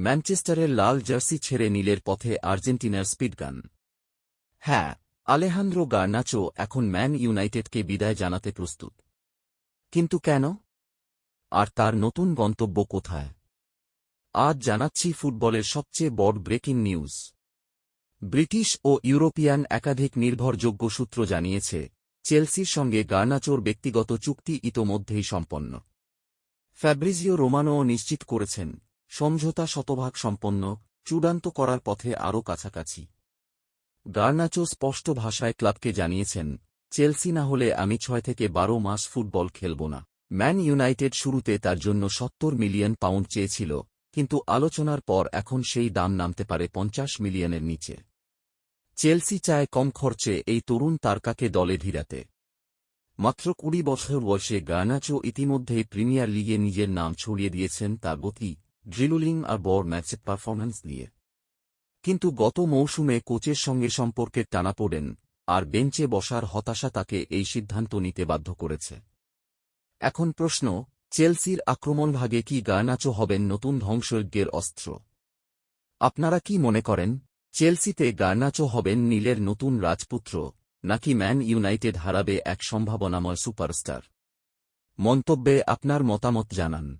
ম্যানচেস্টারের লাল jersey ছেড়ে নীলের পথে আর্জেন্টিনার স্পিডগান হ্যাঁ আলেহান্দ্রো গার্নাচো এখন ম্যান ইউনাইটেডকে বিদায় জানাতে প্রস্তুত। কিন্তু কেন? আর তার নতুন গন্তব্য কোথায়? আজ জানাচ্ছি ফুটবলের সবচেয়ে বড় ব্রেকিং নিউজ। ব্রিটিশ ও ইউরোপিয়ান একাধিক নির্ভরযোগ্য সূত্র জানিয়েছে, চেলসির সঙ্গে গার্নাচোর ব্যক্তিগত চুক্তি ইতোমধ্যেই সম্পন্ন। ফ্যাব্রিজিও রোমানোও নিশ্চিত করেছেন সমঝোতা শতভাগ সম্পন্ন, চূড়ান্ত করার পথে আরও কাছাকাছি। গার্নাচো স্পষ্ট ভাষায় ক্লাবকে জানিয়েছেন, চেলসি না হলে আমি ছয় থেকে বারো মাস ফুটবল খেলব না। ম্যান ইউনাইটেড শুরুতে তার জন্য সত্তর মিলিয়ন পাউন্ড চেয়েছিল, কিন্তু আলোচনার পর এখন সেই দাম নামতে পারে পঞ্চাশ মিলিয়নের নিচে। চেলসি চায় কম খরচে এই তরুণ তারকাকে দলে ভিড়াতে। মাত্র কুড়ি বছর বয়সে গার্নাচো ইতিমধ্যেই প্রিমিয়ার লিগে নিজের নাম ছড়িয়ে দিয়েছেন তার গতি। ড্রিলুলিং আর বড় ম্যাচের পারফরম্যান্স দিয়ে কিন্তু গত মৌসুমে কোচের সঙ্গে সম্পর্কের টানাপোড়েন আর বেঞ্চে বসার হতাশা তাকে এই সিদ্ধান্ত নিতে বাধ্য করেছে। এখন প্রশ্ন, চেলসির আক্রমণভাগে কি গার্নাচো হবেন নতুন ধ্বংসযজ্ঞের অস্ত্র? আপনারা কি মনে করেন, চেলসিতে গার্নাচো হবেন নীলের নতুন রাজপুত্র, নাকি ম্যান ইউনাইটেড হারাবে এক সম্ভাবনাময় সুপারস্টার? মন্তব্যে আপনার মতামত জানান।